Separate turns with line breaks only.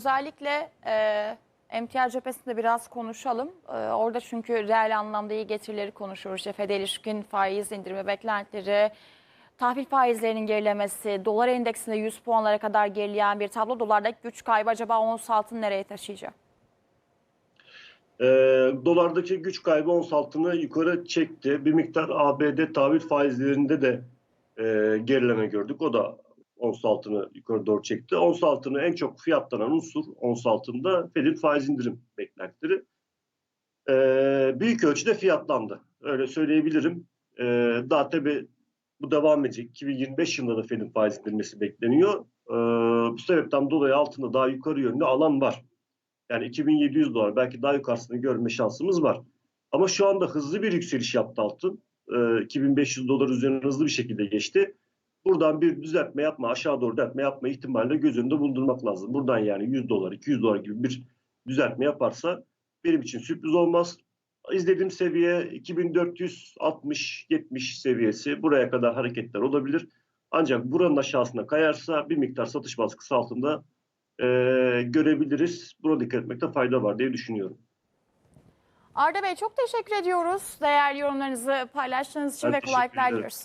Özellikle e, emtia cephesinde biraz konuşalım. E, orada çünkü reel anlamda iyi getirileri konuşuyoruz. Cephede ilişkin faiz indirimi beklentileri, tahvil faizlerinin gerilemesi, dolar endeksinde 100 puanlara kadar gerileyen bir tablo. Dolardaki güç kaybı acaba ons altını nereye taşıyacak?
E, dolardaki güç kaybı ons altını yukarı çekti. Bir miktar ABD tahvil faizlerinde de e, gerileme gördük. O da ons altını yukarı doğru çekti. Ons altını en çok fiyatlanan unsur ons altında Fed'in faiz indirim beklentileri. E, büyük ölçüde fiyatlandı. Öyle söyleyebilirim. E, daha tabii bu devam edecek. 2025 yılında da Fed'in faiz indirmesi bekleniyor. E, bu sebepten dolayı altında daha yukarı yönlü alan var. Yani 2700 dolar belki daha yukarısını görme şansımız var. Ama şu anda hızlı bir yükseliş yaptı altın. Ee, 2500 dolar üzerine hızlı bir şekilde geçti. Buradan bir düzeltme yapma, aşağı doğru düzeltme yapma ihtimalini göz önünde bulundurmak lazım. Buradan yani 100 dolar, 200 dolar gibi bir düzeltme yaparsa benim için sürpriz olmaz. İzlediğim seviye 2460-70 seviyesi. Buraya kadar hareketler olabilir. Ancak buranın aşağısına kayarsa bir miktar satış baskısı altında e, görebiliriz. Buna dikkat etmekte fayda var diye düşünüyorum.
Arda Bey çok teşekkür ediyoruz. Değerli yorumlarınızı paylaştığınız için
Ben
ve kolaylıklar
ederim.
diliyoruz.